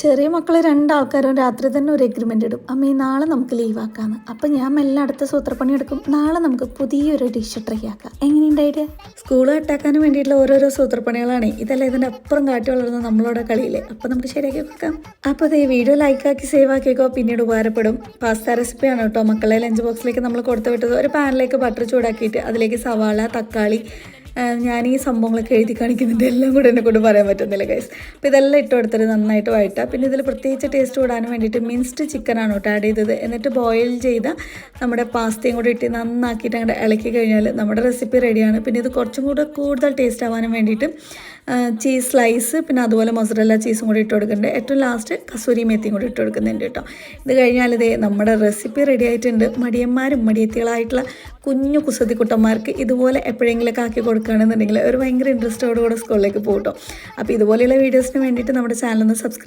ചെറിയ മക്കൾ രണ്ടാൾക്കാരും രാത്രി തന്നെ ഒരു എഗ്രിമെന്റ് ഇടും. അമ്മേ നാളെ നമുക്ക് ലീവ് ആക്കാന്ന്. അപ്പം ഞാൻ മെല്ലെ അടുത്ത സൂത്രപ്പണി എടുക്കും. നാളെ നമുക്ക് പുതിയൊരു ഡിഷ് ട്രൈ ആക്കാം. എങ്ങനെയുണ്ട് ഐഡിയ സ്കൂൾ കട്ടാക്കാനും വേണ്ടിയിട്ടുള്ള ഓരോരോ സൂത്രപ്പണികളാണ്. ഇതെല്ലാം ഇതിന്റെ അപ്പുറം കാട്ടി വളർന്ന നമ്മളോടെ കളിയില്ലേ അപ്പം നമുക്ക് ശരിയാക്കി വെക്കാം അപ്പോൾ അതേ വീഡിയോ ലൈക്കാക്കി സേവ് ആക്കിയേക്കോ പിന്നീട് ഉപകാരപ്പെടും. പാസ്ത റെസിപ്പിയാണ് കേട്ടോ. മക്കളെ ലഞ്ച് ബോക്സിലേക്ക് നമ്മൾ കൊടുത്തു വിട്ടത്. ഒരു പാനിലേക്ക് ബട്ടർ ചൂടാക്കിയിട്ട് അതിലേക്ക് സവാള തക്കാളി ഞാൻ ഈ സംഭവങ്ങളൊക്കെ എഴുതി കാണിക്കുന്നുണ്ട്. എല്ലാം കൂടെ എന്നെ കൊണ്ട് പറയാൻ പറ്റുന്നില്ല ഗൈസ് അപ്പോൾ ഇതെല്ലാം ഇട്ട് കൊടുത്തിട്ട് നന്നായിട്ട് വഴറ്റുക. പിന്നെ ഇതിൽ പ്രത്യേകിച്ച് ടേസ്റ്റ് കൂടാൻ വേണ്ടിയിട്ട് മിൻസ്ഡ് ചിക്കനാണ് കേട്ടോ ആഡ് ചെയ്തത്. എന്നിട്ട് ബോയിൽ ചെയ്ത നമ്മുടെ പാസ്തയും കൂടി ഇട്ട് നന്നാക്കിയിട്ട് അങ്ങോട്ട് ഇളക്കി കഴിഞ്ഞാൽ നമ്മുടെ റെസിപ്പി റെഡിയാണ് പിന്നെ ഇത് കുറച്ചും കൂടെ കൂടുതൽ ടേസ്റ്റ് ആവാനും വേണ്ടിയിട്ട് ചീസ് സ്ലൈസ് പിന്നെ അതുപോലെ മൊസറല്ല ചീസും കൂടി ഇട്ട് കൊടുക്കുന്നുണ്ട്. ഏറ്റവും ലാസ്റ്റ് കസൂരി മേത്തിയും കൂടി ഇട്ട് കൊടുക്കുന്നുണ്ട് കേട്ടോ. ഇത് കഴിഞ്ഞാൽ ഇതേ നമ്മുടെ റെസിപ്പി റെഡി ആയിട്ടുണ്ട്. മടിയന്മാരും മടിയത്തികളായിട്ടുള്ള കുഞ്ഞു കുസതി കുട്ടന്മാർക്ക് ഇതുപോലെ എപ്പോഴെങ്കിലൊക്കെ ആക്കി കൊടുക്കുകയാണെന്നുണ്ടെങ്കിൽ ഒരു ഭയങ്കര ഇൻട്രസ്റ്റോടുകൂടെ സ്കൂളിലേക്ക് പോകും കേട്ടോ. അപ്പോൾ ഇതുപോലെയുള്ള വീഡിയോസിന് വേണ്ടിയിട്ട് നമ്മുടെ ചാനൽ ഒന്ന് സബ്സ്ക്രൈബ്